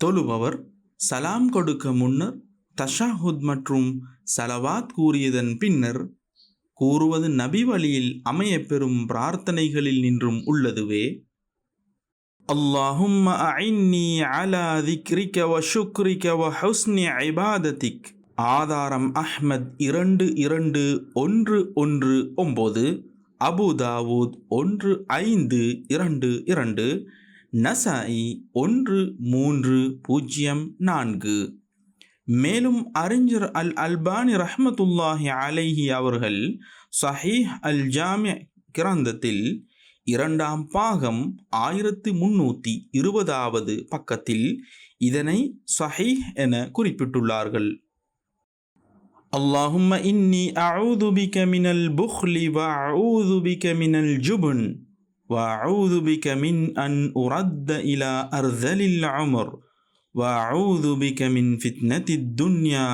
தொழுபவர் சலாம் கொடுக்க முன்னர் தஷாஹுத் மற்றும் சலவாத் கூறியதன் பின்னர் கூறுவது நபி வழியில் அமையப்பெறும் பிரார்த்தனைகளில் நின்றும் உள்ளதுவே اللهم أعني على ذكرك وشكرك وحسن عبادتك ஆதாரம் அஹ்மத் இரண்டு இரண்டு ஒன்று ஒன்று ஒம்பது அபுதாவூத் ஒன்று ஐந்து இரண்டு இரண்டு நசாயி ஒன்று மூன்று பூஜ்ஜியம் நான்கு மேலும் அறிஞர் அல் அல்பானி ரஹ்மத்துல்லாஹி அலைஹி அவர்கள் சஹீஹ் அல் ஜாமி கிரந்தத்தில் இரண்டாம் பாகம் ஆயிரத்து முன்னூற்றி இருபதாவது பக்கத்தில் இதனை சஹீஹ் என குறிப்பிட்டுள்ளார்கள் اللهم إني أعوذ بك من البخل وأعوذ بك من الجبن وأعوذ بك من أن أرد إلى أرذل العمر وأعوذ بك من فتنة الدنيا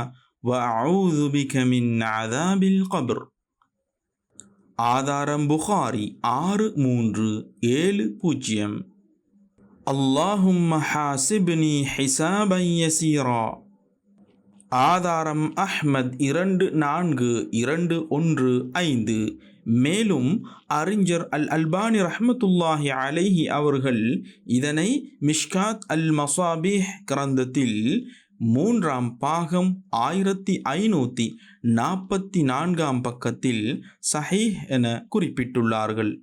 وأعوذ بك من عذاب القبر ஆதாரம் புகாரி ஆறு மூன்று ஏழு பூஜ்ஜியம் அல்லாஹும் ஹாசிப்னி ஹிசாபன் யசீரா ஆதாரம் அஹ்மத் இரண்டு நான்கு இரண்டு ஒன்று ஐந்து. மேலும் அறிஞர் அல் அல்பானி ரஹமத்துல்லாஹி அலைஹி அவர்கள் இதனை மிஷ்காத் அல் மசாபிஹ் கிரந்தத்தில் மூன்றாம் பாகம் ஆயிரத்தி ஐநூற்றி நாற்பத்தி நான்காம் பக்கத்தில் சஹீஹ் என குறிப்பிட்டுள்ளார்கள்.